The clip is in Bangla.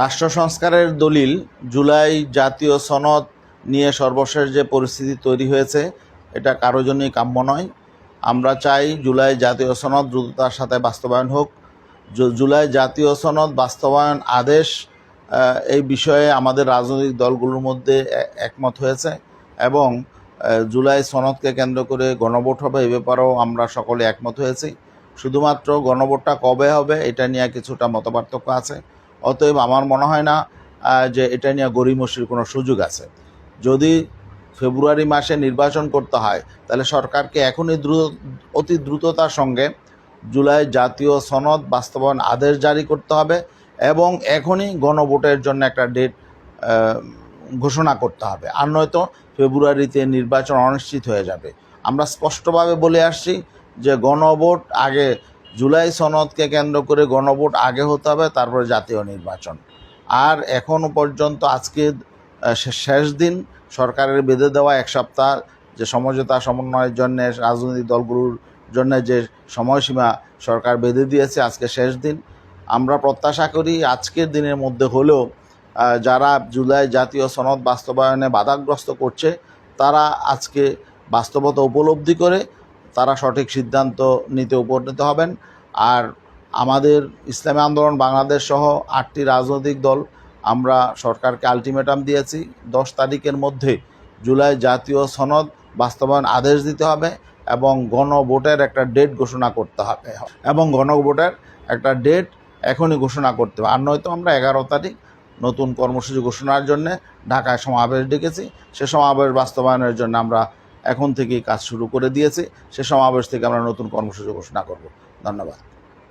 রাষ্ট্র সংস্কারের দলিল, জুলাই জাতীয় সনদ নিয়ে সর্বশেষ যে পরিস্থিতি তৈরি হয়েছে, এটা কারও জন্যই কাম্য নয়। আমরা চাই জুলাই জাতীয় সনদ দ্রুততার সাথে বাস্তবায়ন হোক। জুলাই জাতীয় সনদ বাস্তবায়ন আদেশ এই বিষয়ে আমাদের রাজনৈতিক দলগুলোর মধ্যে একমত হয়েছে এবং জুলাই সনদকে কেন্দ্র করে গণভোট হবে এ ব্যাপারেও আমরা সকলে একমত হয়েছি। শুধুমাত্র গণভোটটা কবে হবে, এটা নিয়ে কিছুটা মতপার্থক্য আছে। অতএব আমার মনে হয় না যে এটা নিয়ে গরিমসির কোনো সুযোগ আছে। যদি ফেব্রুয়ারি মাসে নির্বাচন করতে হয়, তাহলে সরকারকে এখনই দ্রুত, অতি দ্রুততার সঙ্গে জুলাই জাতীয় সনদ বাস্তবায়ন আদেশ জারি করতে হবে এবং এখনই গণভোটের জন্য একটা ডেট ঘোষণা করতে হবে। আর নয়তো ফেব্রুয়ারিতে নির্বাচন অনিশ্চিত হয়ে যাবে। আমরা স্পষ্টভাবে বলে আসছি যে গণভোট আগে জুলাই সনদকে কেন্দ্র করে গণভোট আগে হতে হবে, তারপরে জাতীয় নির্বাচন। আর এখনও পর্যন্ত আজকে শেষ দিন, সরকারের বেঁধে দেওয়া এক সপ্তাহ, যে সমঝোতা সমন্বয়ের জন্য, রাজনৈতিক দলগুলোর জন্য যে সময়সীমা সরকার বেঁধে দিয়েছে, আজকে শেষ দিন। আমরা প্রত্যাশা করি আজকের দিনের মধ্যে হলেও যারা জুলাই জাতীয় সনদ বাস্তবায়নে বাধাগ্রস্ত করছে, তারা আজকে বাস্তবতা উপলব্ধি করে তারা সঠিক সিদ্ধান্ত নিতে উপনীত হবেন। আর আমাদের ইসলামী আন্দোলন, বাংলাদেশ সহ আটটি রাজনৈতিক দল আমরা সরকারকে আলটিমেটাম দিয়েছি। দশ তারিখের মধ্যে জুলাই জাতীয় সনদ বাস্তবায়ন আদেশ দিতে হবে এবং গণভোটের একটা ডেট ঘোষণা করতে হবে। এবং গণভোটের একটা ডেট এখনই ঘোষণা করতে হবে। আর নয়তো আমরা এগারো তারিখ নতুন কর্মসূচি ঘোষণার জন্য ঢাকায় সমাবেশ ডেকেছি। সে সমাবেশ বাস্তবায়নের জন্য আমরা এখন থেকেই কাজ শুরু করে দিয়েছে। সে সমাবেশ থেকে আমরা নতুন কর্মসূচি ঘোষণা করব। ধন্যবাদ।